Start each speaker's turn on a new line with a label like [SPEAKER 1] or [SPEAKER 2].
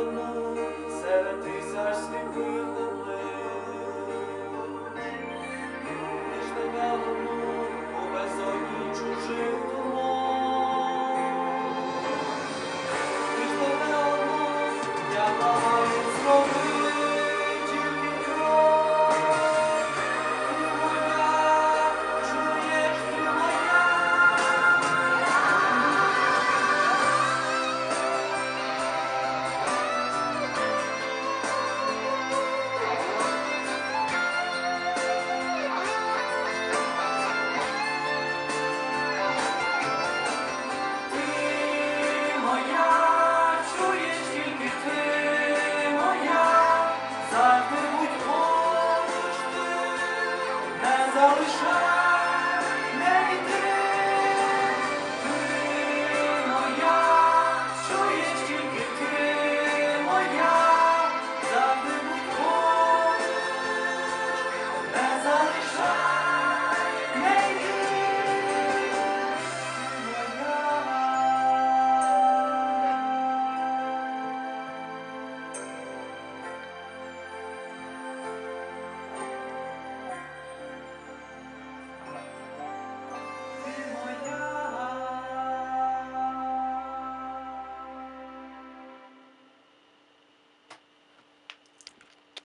[SPEAKER 1] одна серед тисяч сліпих.